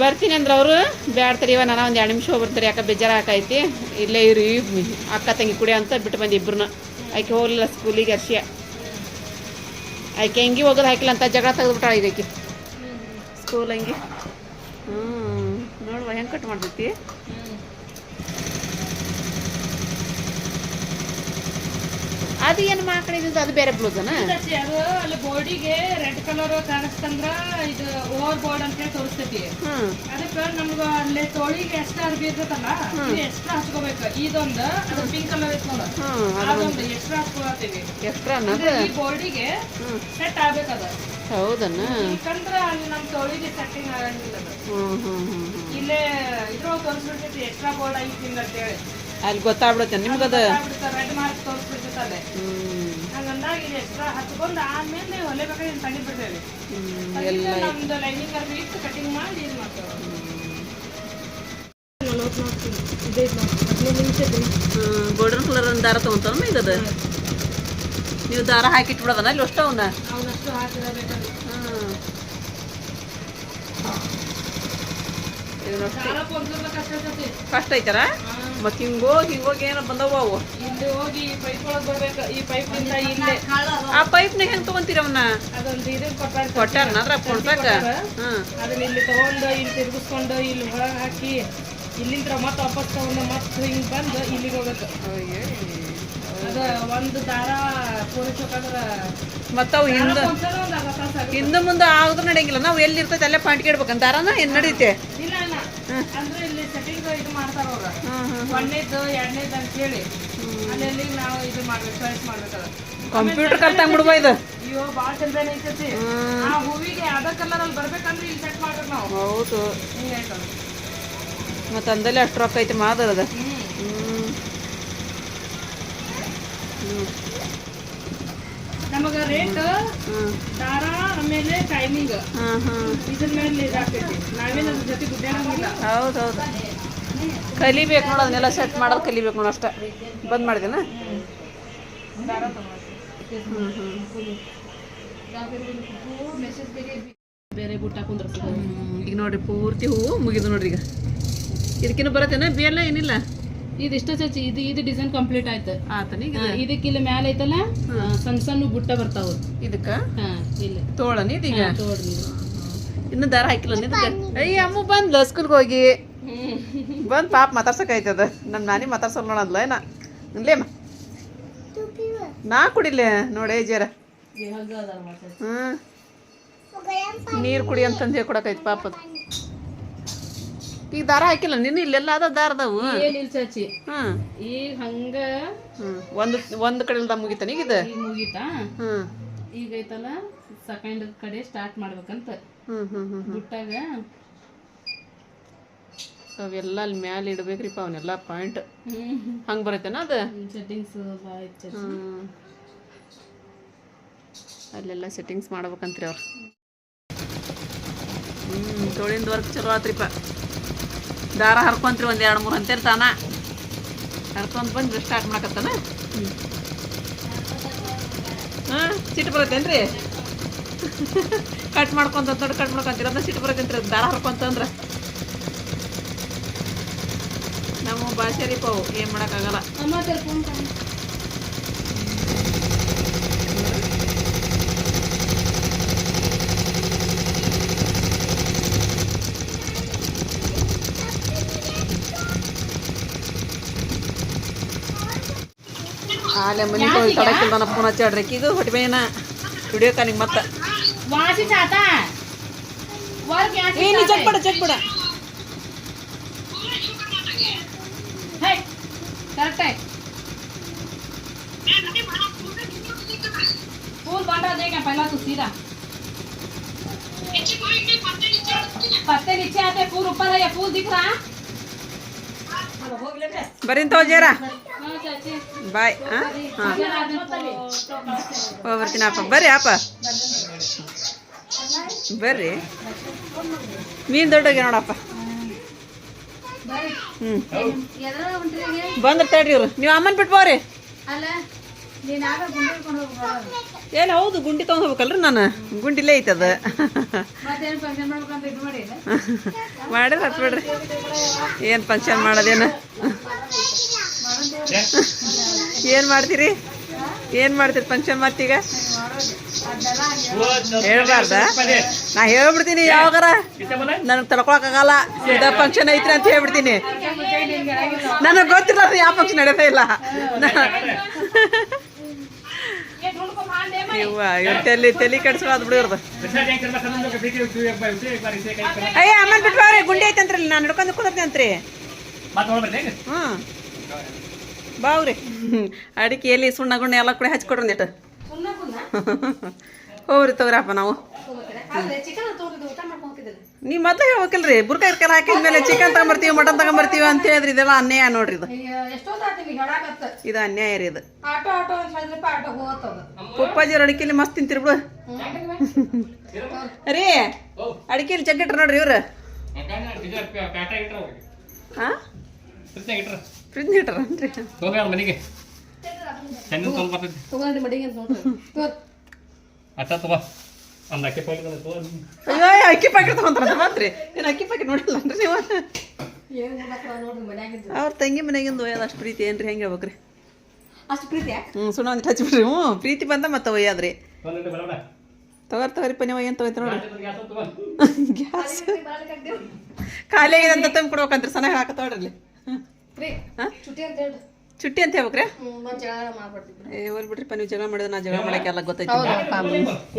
S1: ಬರ್ತೀನಿ ಅಂದ್ರೆ ಅವರು. ಬ್ಯಾಡ್ತಾರೆ ಇವ ನಾನು ಒಂದು ಎರಡು ನಿಮಿಷ ಹೋಗ್ಬಿಡ್ತಾರೆ ಯಾಕೆ ಬೇಜಾರು ಹಾಕೈತಿ ಇಲ್ಲೇ ಇರು ಅಕ್ಕ ತಂಗಿ ಕುಡಿ ಅಂತ ಬಿಟ್ಟು ಬಂದು ಇಬ್ಬರನ್ನ ಆಯ್ಕೆ ಹೋಗಲಿಲ್ಲ ಸ್ಕೂಲಿಗೆ ಅರ್ಶಿಯ ಆಯ್ಕೆ ಹೆಂಗೆ ಹೋಗೋದು ಹಾಕಿಲ್ಲ ಅಂತ ಜಗಳ ತೆಗೆದ್ಬಿಟ್ಟ ಇದಕ್ಕೆ. ಸ್ಕೂಲ್ ಹಂಗೆ. ಹ್ಞೂ ನೋಡುವ ಹೆಂಗೆ ಕಟ್ ಮಾಡ್ತೈತಿ. ಅದು ಏನು ಮಾಡ್ಕೊಂಡಿದ್ದು ಅದು ಬೇರೆ ಬ್ಲೌಸನ
S3: ಅದು ಅಲ್ಲಿ ಬೋರ್ಡಿಗೆ ರೆಡ್ ಕಲರ್ ಕಾಣಿಸ್ತಂದ್ರ ಇದು ಓವರ್ ಬೋರ್ಡ್ ಅಂತ ಹೇಳಿ ತೋರಿಸ್ತೈತಿ. ಅದಕ್ಕೆ ನಮ್ಗ ಅಲ್ಲಿ ತೋಳಿಗೆ ಎಷ್ಟ ಅರ್ಬಿ ಇರ್ತೈತಲ್ಲ ಇದು ಎಕ್ಸ್ಟ್ರಾ ಹಚ್ಕೋಬೇಕು. ಇದೊಂದು ಅದು ಪಿಂಕ್ ಕಲರ್ ಐತ್ ನೋಡ. ಅದೊಂದು ಎಕ್ಸ್ಟ್ರಾ ಹಚ್ಕೊಳತ್ತೀವಿ.
S1: ಎಕ್ಸ್ಟ್ರಾ
S3: ಈ ಬೋರ್ಡಿಗೆ ಸೆಟ್ ಆಗ್ಬೇಕದ
S1: ಹೌದನ್ನ
S3: ಯಾಕಂದ್ರ ಅಲ್ಲಿ ನಮ್ಮ ತೋಳಿಗೆ ಸೆಟ್ಟಿಂಗ್ ಆಗಂಗಿಲ್ಲ ಇಲ್ಲೇ ಇದ್ರೊಳಗೆ ತೋರಿಸ್ಬಿಡ್ತೈತಿ ಎಕ್ಸ್ಟ್ರಾ ಬೋರ್ಡ್ ಐತಿ ಅಂತೇಳಿ
S1: ಅಲ್ಲಿ ಗೊತ್ತಾಗ್ಬಿಡುತ್ತೆ ನಿಮ್ಗದ?
S3: ರೆಡ್ ಮಾರ್ಕ್ ಹಂಗಂದಾಗ ಇದು ಎಕ್ಸ್ಟ್ರಾ ಹಚ್ಕೊಂಡು ತಣ್ಣಿ ಬಿಡ್ತೇವೆ ತಣ್ಣಿದ್ರೆ ನಮ್ದು ಲೈನಿಂಗ್ ಅರ್ಬಿ ಇಟ್ಟು ಕಟಿಂಗ್ ಮಾಡಿ ಇದು ಮಾಡ್ತೇವೆ.
S1: ಗೋಲ್ಡನ್ ಕಲರ್ ಒಂದು ದಾರ ತಗೊಂತಾವ ಇದದ ನೀವು ದಾರ ಹಾಕಿಟ್ಬಿಡೋದನ? ಇಲ್ಲಿ ಅಷ್ಟು ಅವನ
S3: ಅವನಷ್ಟು ದಾರ ಕಷ್ಟ
S1: ಐತಾರ? ಮತ್ತೆ ಹಿಂಗೋಗಿ ಹಿಂಗೋಗಿ ಏನೋ ಬಂದವ ಅವು.
S3: ಇಲ್ಲಿ ಹೋಗಿ ಈ ಪೈಪ್ ಒಳಗೆ ಬರ್ಬೇಕು ಈ ಪೈಪ್ನಿಂದ ಇಲ್ಲೇ.
S1: ಆ ಪೈಪ್ನ ಹೆಂಗ್ ತಗೊಂತೀರ ಅವನ್ನ
S3: ಅದೊಂದು ಇದನ್ನ ಕೊಟ್ಟಾರ
S1: ಕೊಟ್ಟಾರ ಅದ್ರ ಹ್ಮ್
S3: ಅದನ್ನ ಇಲ್ಲಿ ತಗೊಂಡು ಇಲ್ಲಿ ತಿರುಗಿಸ್ಕೊಂಡು ಇಲ್ಲಿ ಒಳಗೆ ಹಾಕಿ ಇಲ್ಲಿಂದ ಮತ್ತೆ ವಾಪಸ್ ತಗೊಂಡು ಮತ್ತೆ ಹಿಂಗೆ ಬಂದು ಇಲ್ಲಿಗೆ ಹೋಗ್ಬೇಕು ಅದ ಒಂದು ದಾರ ಪೂರೈಸ್ಬೇಕಾದ್ರೆ
S1: ಮತ್ತ ಅವು ಹಿಂದ ಹಿಂದೆ ಮುಂದೆ ಆಗುದು ನಡೆಯಂಗಿಲ್ಲ ನಾವು ಎಲ್ಲಿ ಇರ್ತೈತೆ ಅಲ್ಲೇ ಪಾಯಿಂಟ್ ಕೇಳ್ಬೇಕಂತ ದಾರನ ಏನ್ ನಡೀತೆ
S3: ಇಲ್ಲ ಅಣ್ಣ ಅಂದ್ರೆ ಇಲ್ಲಿ ಸೆಟ್ಟಿಂಗ್ ಇದು ಮಾಡ್ತಾರ ಅವ್ರ
S1: ಹ್ಮ್ ಹ್ಮ್
S3: ಒಂದನೇದು ಎರಡನೇದು ಅಂತ ಹೇಳಿ ಅಲ್ಲಿ ನಾವು ಇದು ಮಾಡ್ಬೇಕು ಸರ್ಚ್ ಮಾಡ್ಬೇಕದ
S1: ಕಂಪ್ಯೂಟರ್ ಕಲ್ತಂಗ್ ಬಿಡ್ಬೋ ಇದು.
S3: ಅಯ್ಯೋ ಭಾಳ ಚಂದ ಐತೈತಿ. ಆ ಹೂವಿಗೆ ಅದ ಕಲರ್ ಅಲ್ಲಿ ಬರ್ಬೇಕಂದ್ರೆ ಇಲ್ಲಿ ಸೆಟ್ ಮಾಡ್ಬೇಕು ನಾವು.
S1: ಹೌದು. ಮತ್ತೆ ಅಂದಲ್ಲಿ ಅಷ್ಟು ರೊಕ್ಕ ಐತಿ ಮಾದರದ.
S3: ನಮಗ ರೇಟ್ ದಾರ ಆಮೇಲೆ ಟೈಮಿಂಗ್ ಇದ್ರ ಮೇಲೆ ಇದಾಗ್ತೈತಿ. ನಾವೇನ್ ಅದ್ರ ಜೊತೆ ಗುಡ್ಡಾಡಂಗಿಲ್ಲ
S1: ಹೌದು ಹೌದು. ಕಲಿಬೇಕು ನೋಡು ಅದನ್ನೆಲ್ಲ ಸೆಟ್ ಮಾಡೋದು ಕಲಿಬೇಕು ನೋಡು ಅಷ್ಟೇ. ಬಂದ್ ಮಾಡಿದೇನ
S3: ಬೇರೆ
S1: ಈಗ ನೋಡ್ರಿ ಪೂರ್ತಿ ಹೂವು ಮುಗಿದು ನೋಡ್ರಿ ಈಗ. ಇದಕ್ಕಿನ್ನೂ ಬರತ್ತೇನ? ಬೇಲ ಏನಿಲ್ಲ?
S3: ಇದಿಷ್ಟ ಚಚ್ಚಿ ಇದು ಇದು ಡಿಸೈನ್ ಕಂಪ್ಲೀಟ್ ಆಯ್ತು.
S1: ಆತನ
S3: ಇದಕ್ಕೆ ಇಲ್ಲಿ ಮ್ಯಾಲ ಐತಲ್ಲ? ಸಣ್ಣ ಸಣ್ಣ ಬುಟ್ಟ ಬರ್ತಾವ.
S1: ಇದಕ್ಕ?
S3: ಹಾ ಇಲ್ಲಿ.
S1: ತೋಳನಿ ಇದೀಗ ಇನ್ನು ದಾರ ಹಾಕಿಲ್ಲ ಇದಕ್ಕೆ? ಅಯ್ಯ ಅಮ್ಮ ಬಂದ್ಲ ಸ್ಕೂಲ್ಗೆ ಹೋಗಿ. ಬಂದ್ ಪಾಪ ಮಾತಾಡ್ಸಕೈತದ ನಮ್ಮ ನಾನಿ ಮಾತಾಡ್ಸಲ್ಲ ನೋಡದ್ಲ ಏನ? ಇಲ್ಲೇಮ್ಮ ನಾ ಕುಡಿಲೆ ನೋಡೇ ಜರ. ಹ್ಮ್. ನೀರು ಕುಡಿ ಅಂತಂದು ಕೊಡಕೈತಿ ಪಾಪ ಈಗ ದಾರ ಹಾಕಿಲ್ಲ ನಿನ್ನ ಇಲ್ಲೆಲ್ಲ ಅದ ದಾರ
S3: ಅದಾವು? ಚಾಚಿ?
S1: ಹ್ಮ್.
S3: ಈಗ ಹಂಗ
S1: ಒಂದು ಒಂದು ಕಡೆಲ್ದ ಮುಗಿತಾನ ಈಗ ಇದು?
S3: ಮುಗೀತಾ?
S1: ಹ್ಮ್.
S3: ಈಗ ಐತಲ್ಲ ಸೆಕೆಂಡ್ ಕಡೆ ಸ್ಟಾರ್ಟ್ ಮಾಡ್ಬೇಕಂತ.
S1: ಹ್ಮ್ ಹ್ಮ್ ಹ್ಮ್ ಹ್ಮ್.
S3: ಬುಟ್ಟಾಗ
S1: ಅವೆಲ್ಲ ಅಲ್ಲಿ ಮ್ಯಾಲೆ ಇಡ್ಬೇಕ್ರಿಪ್ಪ ಅವನ್ನೆಲ್ಲ ಪಾಯಿಂಟ್ ಹಂಗ ಬರತ್ತೇನ ಅದು?
S3: ಸೆಟ್ಟಿಂಗ್ಸ್
S1: ಅಲ್ಲೆಲ್ಲ ಸೆಟ್ಟಿಂಗ್ಸ್ ಮಾಡ್ಬೇಕಂತ್ರಿ ಅವ್ರು. ಹ್ಞೂ ತೋಳಿಂದ ವರ್ಕ್ ಚಲೋ ಆತ್ರಿಪ್ಪ. ದಾರ ಹರ್ಕೊಂತ್ರಿ ಒಂದು ಎರಡು ಮೂರು ಅಂತೇಳಿ ತಾನ. ಹರ್ಕೊಂಡ್ ಬಂದು ಸ್ಟಾರ್ಟ್ ಮಾಡಕತ್ತಾನ? ಹಾಂ ಸಿಟ್ಟು ಬರತ್ತೇನ್ರಿ? ಕಟ್ ಮಾಡ್ಕೊಂತ ದೊಡ್ಡ ಕಟ್ ಮಾಡ್ಕೊಂತೀರ ಅದನ್ನ ಸಿಟ್ಟು ಬರತ್ತೇನ್ರಿ ದಾರ ಹರ್ಕೊಂತಂದ್ರೆ. ನಮ್ಮ ಏನ್ ಮಾಡಕ್ಕಾಗಲ್ಲ ಅವು. ಏನು ಮಾಡೋಕ್ಕಾಗಲ್ಲ
S3: ಅಮ್ಮ ಫೋನ್
S1: ಆಲೆ ಮನಿ ಹೋಗಿ ತಡಕಿಲ್ಲ ನನ್ನ ಫೋನ್ ಹಚ್ಚಾಡ್ರಿ. ಇದು ಹೊಟ್ಟಿಬೇನ ವಿಡಿಯೋ ಕಾಲಿಂಗ್ ಮತ್ತೆ.
S3: ವಾಸಿ ಚಾತ ವರ್ಕ್
S1: ಏ ನೀ ಚೆಕ್ ಬಿಡ ಚೆಕ್ ಬಿಡ
S3: बांटा देगा पहला तो सीधा पत्ते नीचे आते फूल ऊपर है ये फूल दिख रहा है
S1: ಬರ್ರಿ ತೋಜೇರ
S3: हाँ चाची
S1: ಬಾಯ್ ಹಾಂ ಹಾಂ
S3: चल आदमी
S1: ಹೋಗಿ ಬರ್ತೀನಿ ಅಪ್ಪ ಬರ್ರಿ ಅಪ್ಪ ಬರ್ರಿ ಮೀನು ದೊಡ್ಡೋಗಿ ನೋಡಪ್ಪ ಹ್ಞೂ
S4: ಎದ್ರ ಹೊಂಟ್ರಿಗೆ
S1: ಬಂದ್ರೆ ತಡ್ರಿ ಇವ್ರು ನೀವು ಅಮ್ಮನ ಬಿಟ್ಟು ಹೋರಿ ಏನು ಹೌದು ಗುಂಡಿ ತೊಗೊಂಡು ಹೋಗ್ಬೇಕಲ್ರಿ ನಾನು? ಗುಂಡಿಲೇ ಐತದ. ಮಾಡಿದ್ರೆ ಹತ್ ಬಿಡ್ರಿ. ಏನು ಫಂಕ್ಷನ್ ಮಾಡೋದೇನು? ಏನು ಮಾಡ್ತೀರಿ? ಏನು ಮಾಡ್ತೀರಿ ಫಂಕ್ಷನ್ ಮತ್ತೀಗ? ಹೇಳ್ಬಾರ್ದ? ನಾ ಹೇಳ್ಬಿಡ್ತೀನಿ ಯಾವಾಗಾರ. ನನಗೆ ತಡ್ಕೊಳಕ್ಕಾಗಲ್ಲ ಇದ ಫಂಕ್ಷನ್ ಐತ್ರಿ ಅಂತ ಹೇಳ್ಬಿಡ್ತೀನಿ. ನನಗೆ ಗೊತ್ತಿಲ್ಲ ಯಾವ ಫಂಕ್ಷನ್ ನಡೆದೇ ಇಲ್ಲ. ನೀವು ತಲೆ ತಲೆ ಅಯ್ಯ ಅಮ್ಮನ್ ಬಿಟ್ಟು ಗುಂಡಿ ಐತಂತ್ರಿ ನಾನು ಹಿಡ್ಕೊಂಡು ಕುಂದ್ರತೇನ್ರಿ ಬಾವ್ರಿ ಅಡಿಕೆ ಎಲ್ಲಿ ಸುಣ್ಣ ಗುಣ್ಣ ಎಲ್ಲ ಕೂಡ ಹಚ್ಕೊಡ್ರಿ ಒಂದಿಟ್ಟು ಹೋಗ್ರಿ ತಗೋರಪ್ಪ ನಾವು. ನೀವು ಮತ್ತೆ ಹೇಳ್ಬೇಕಲ್ರಿ? ಬುರ್ಕ ಇರ್ಕಲ್ಲ ಹಾಕಿದ್ಮೇಲೆ ಚಿಕನ್ ತಗೊಂಬರ್ತೀವಿ ಮಟನ್ ತಗೊಂಬರ್ತೀವಿ ಅಂತ ಹೇಳಿದ್ರಿ ಇದೆಲ್ಲ ಅನ್ಯಾಯ ನೋಡ್ರಿ ಇದು. ಇದು ಅನ್ಯಾಯ ರೀ ಇದು. ಪಪ್ಪಾಜಿ ಅವ್ರ ಅಡಿಕೆಲಿ ಮಸ್ತ್ ತಿಂತೀರಿ ಬಿಡು. ರೀ ಅಡಿಕೆಲಿ ಜಗ್ಗಿಟ್ರ ನೋಡ್ರಿ ಇವ್ರು. ಹಾಂ? ಫ್ರಿಜ್ ಇಟ್ರನ್ರಿ
S2: ಮನೆಗೆ ಒಂದು ಅಕ್ಕಿ ಪಾಕಿಟ್ ತಗೋ
S1: ಅಯ್ಯೋ ಅಕ್ಕಿ ಪ್ಯಾಕೆಟ್ ತಗೊಂತಾರ ಮಾತ್ರಿ ಏನು ಅಕ್ಕಿ ಪ್ಯಾಕೆಟ್ ನೋಡಿಲ್ಲ ಅಂದ್ರೆ ನೀವು? ಅವ್ರ ತಂಗಿ ಮನೆಗಿಂದ ಒಯ್ಯೋದು ಅಷ್ಟು ಪ್ರೀತಿ ಏನ್ರಿ ಹೆಂಗೆ ಹೇಳ್ಬೇಕ್ರಿ?
S4: ಅಷ್ಟು ಪ್ರೀತಿ
S1: ಹ್ಞೂ ಸುಣ್ಣ ಒಂದು ಹಚ್ಬಿಡ್ರಿ ಹ್ಞೂ ಪ್ರೀತಿ ಬಂದ ಮತ್ತೆ ಒಯ್ಯಾದ್ರಿ. ತಗೋರ್ ತಗೋರಿ ನೀವು ಏನು ತಗೋತೀರ ನೋಡಿ.
S2: ಗ್ಯಾಸ್
S1: ಖಾಲಿ ಆಗಿದೆ ಅಂತ ತಂದು ಕೊಡ್ಬೇಕಂತ್ರಿ ಸಣ್ಣ ಹಾಕತ್ತೋಡ್ರಿ ಚುಟಿ
S4: ಅಂತ
S1: ಹಾ?
S4: ಚುಟ್ಟಿ ಅಂತ
S1: ಹೇಳ್ಬೇಕ್ರೆ?
S4: ಅಂತ
S1: ಏ ಹೋಲ್ ಬಿಡ್ರಿಪ್ಪ ನೀವು ಜಗಳ ಮಾಡಿದ್ರೆ ನಾ ಜಗಳ ಮಾಡಕ್ಕೆ ಎಲ್ಲ ಗೊತ್ತೈತಿ.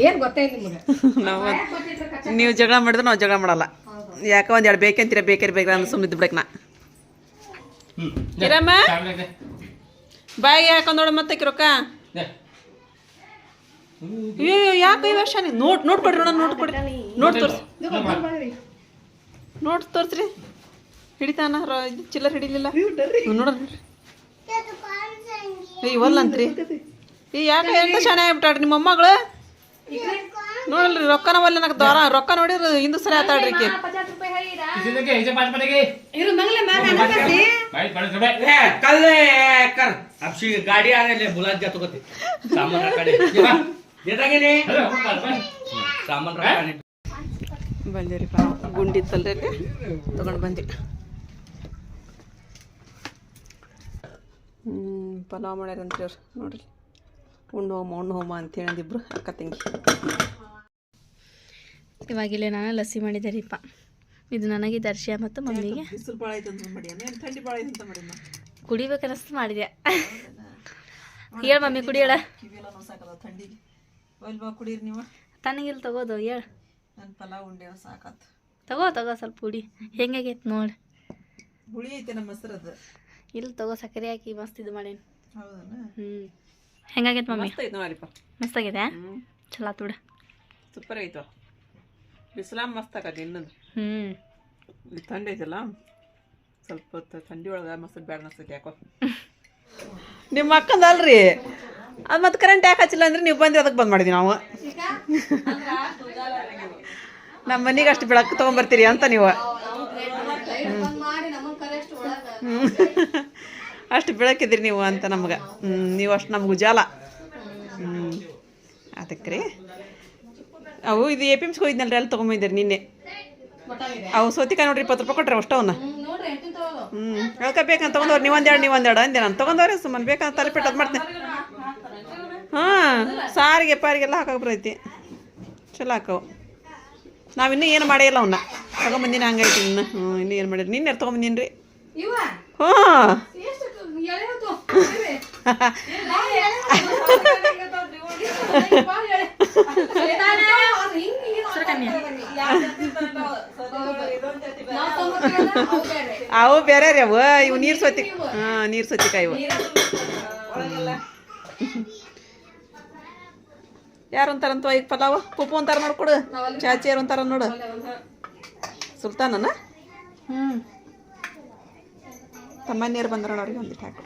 S4: ಏನು ಗೊತ್ತೇ ಇಲ್ಲ ನಿಮ್ಗೆ.
S1: ನಾವು ನೀವು ಜಗಳ ಮಾಡಿದ್ರೆ ನಾವು ಜಗಳ ಮಾಡಲ್ಲ. ಯಾಕೆ ಒಂದು ಎರಡು ಬೇಕಂತೀರ ಬೇಕರಿ ಬೇಕ ಅಂದ್ರೆ ಸುಮ್ಮನೆ ಬಿಡ್ಬೇಕು ನಾ.
S2: ಹ್ಞೂ
S1: ಕಿರಮ್ಮ? ಬಾಯಿಗೆ ಹಾಕೊಂಡ್ ನೋಡು ಮತ್ತೆ ರೊಕ್ಕ. ಅಯ್ಯೋ ಯಾಕೆ ಈ ವರ್ಷ ನೋಟ್ ನೋಟ್ ಕೊಡ್ರಿ ನೋಡ ನೋಟ್ ಕೊಡ್ರಿ. ನೋಟ್ ತೋರ್ಸಿ. ನೋಟ್ ತೋರ್ಸ್ರಿ. ಹಿಡಿತಾನ ಚಿಲ್ಲರ್ ಹಿಡಿಲಿಲ್ಲ. ನೋಡ್ರಿ ಏಯ್ ಒಲ್ಲಂತ್ರಿ. ಈ ಯಾಕೆ ಎಂಟು ಶಾಣೆ ಆಗ್ಬಿಟ್ಟಾಡ್ರಿ ನಿಮ್ಮ ಮೊಮ್ಮಗಳು? ನೋಡಲ್ರಿ ರೊಕ್ಕನ ನನಗೆ ದ್ವಾರ ರೊಕ್ಕ ನೋಡಿರ ಹಿಂದು ಸರಿ ಆತಾಡ್ರಿ
S2: ಗಾಡಿ ಆಗಲ್ಲ
S5: ಬುಲಾದ್ ತಗೋತಿ ಸಾಮಾನ್
S1: ಬಂದಿರಿ ಗುಂಡಿತ್ತಲ್ರಿ ತಗೊಂಡ್ ಬಂದಿ. ಪಲಾವ್ ಮಾಡ್ಯಾರಂತ್ರಿ ಅವ್ರು ನೋಡ್ರಿ. ಉಣ್ಣು ಹೋಮ ಉಣ್ಣು ಹೋಮ ಅಂತೇಳಿ ಅಂದಿಬ್ರು ಅಕ್ಕ ತಂಗಿ.
S6: ಇವಾಗಿಲ್ಲೇ ನಾನು ಲಸ್ಸಿ ರೀಪ. ಇದು ನನಗೆ ದರ್ಶನ ಮತ್ತು ಮಮ್ಮಿಗೆ. ಕುಡಿಬೇಕನ್ನಿಸ್ತು ಮಾಡಿದೆ. ಹೇಳ ಮಮ್ಮಿ
S1: ಕುಡೀರಿ ನೀವು.
S6: ತನಗಿಲ್ ತಗೋದು ಹೇಳ.
S1: ನನ್ನ ಪಲಾವ್ ಉಂಡೆ ಸಾಕತ್.
S6: ತಗೋ ತಗೋ ಸ್ವಲ್ಪ ಕುಡಿ. ಹೆಂಗಾಗೈತೆ ನೋಡಿ.
S1: ಹುಳಿ ಐತೆ ನಮ್ಮ ಹೆಸರು ಅದು
S6: ಇಲ್ಲಿ ತಗೋ ಸಕ್ಕರೆ ಹಾಕಿ ಮಸ್ತ್ ಇದು ಮಾಡೇನಿ.
S1: ಹೌದನ?
S6: ಹ್ಞೂ ಹೆಂಗಾಗೈತೆ ಮಮ್ಮಿ?
S1: ಮಸ್ತ್ ಆಗಿದೆ
S6: ಚಲೋ ತುಡ
S1: ಸೂಪರ್ ಆಯ್ತು ಬಿಸಿಲ ಮಸ್ತ್ ಆಕತಿ ಇನ್ನೊಂದು.
S6: ಹ್ಞೂ
S1: ಥಂಡಿ ಐತಲ್ಲ? ಸ್ವಲ್ಪ ಹೊತ್ತು ಥಂಡಿ ಒಳಗೆ ಮಸ್ತ್ ಬ್ಯಾಡ ಅನಿಸ್ತೈತಿ ಯಾಕೋ. ನಿಮ್ಮ ಅಕ್ಕಂದಲ್ರಿ? ಅದು ಮತ್ತೆ ಕರೆಂಟ್ ಯಾಕೆ ಹಚ್ಚಿಲ್ಲ ಅಂದ್ರೆ ನೀವು ಬಂದ್ರೆ ಅದಕ್ಕೆ ಬಂದ್ ಮಾಡಿದ್ವಿ ನಾವು. ನಮ್ಮ ಮನೆಗೆ ಅಷ್ಟು ಬೆಳಕು ತೊಗೊಂಬರ್ತೀರಿ ಅಂತ ನೀವು
S4: ಮಾಡಿ ನಮ್ಮನ್ನ ಕರೆಷ್ಟು ಒಳಗ
S1: ಹ್ಮ್. ಅಷ್ಟು ಬೆಳಕಿದ್ರಿ ನೀವು ಅಂತ ನಮ್ಗೆ. ಹ್ಞೂ ನೀವು ಅಷ್ಟು ನಮ್ಗೆ ಉಜಾಲ. ಹ್ಞೂ ಅದಕ್ಕೆ ರೀ ಅವು ಇದು ಎ ಪಿ ಎಮ್ಸ್ಗೆ ಹೋಗಿದ್ನಲ್ರಿ ಅಲ್ಲಿ ತೊಗೊಂಬಂದಿರಿ ನಿನ್ನೆ. ಅವು ಸೌತಿಕಾಯಿ ನೋಡ್ರಿ ಇಪ್ಪತ್ತು ರೂಪಾಯಿ ಕೊಟ್ರೆ ಅಷ್ಟು ಅವನ್ನ ಹ್ಞೂ ಅದಕ್ಕೆ ಬೇಕಂತ ತೊಗೊಂಡವ್ರು ನೀವು ಒಂದೆರಡು ನೀವು ಒಂದೆರಡು ಅಂದೆ ನಾನು ತೊಗೊಂಡವ್ರೆ ಸುಮ್ಮನೆ ಬೇಕಂತ ತಲೆಪೆಟ್ಟು ಅದು ಮಾಡ್ತೇನೆ. ಹಾಂ ಸಾರಿಗೆ ಪಾರಿಗೆಲ್ಲ ಹಾಕಕ್ಕೆ ಬರೈತಿ. ಚಲೋ ಹಾಕವು. ನಾವಿನ್ನೂ ಏನು ಮಾಡೇ ಇಲ್ಲ ಅವನ್ನ ತಗೊಂಬಂದಿನ ಹಂಗೈತಿ ಇನ್ನು. ಹ್ಞೂ ಇನ್ನೂ ಏನು ಮಾಡಿರಿ ನಿನ್ನೆ ತೊಗೊಂಬಂದಿನಿ ರೀ ಅವು ಬೇರೆ ರೀ ಅವು ಇವು ನೀರು ಸೊತ್ತಿ ಹಾ ನೀರು ಸೊತ್ತಿಕಾಯಿ ಇವು ಯಾರು ಅಂತಾರಂತ ಈಗ ಪಲಾವ್ ಪುಪ್ಪು ಅಂತಾರ ನೋಡ್ಕೊಡು ಚಾಚಿ ಯಾರು ಅಂತಾರ ನೋಡು ಸುಲ್ತಾನನ ಹ್ಞೂ ತಮ್ಮನಿಯರು ಬಂದ್ರ ಅವ್ರಿಗೆ ಒಂದಿಟ್ಟು ಹಾಕು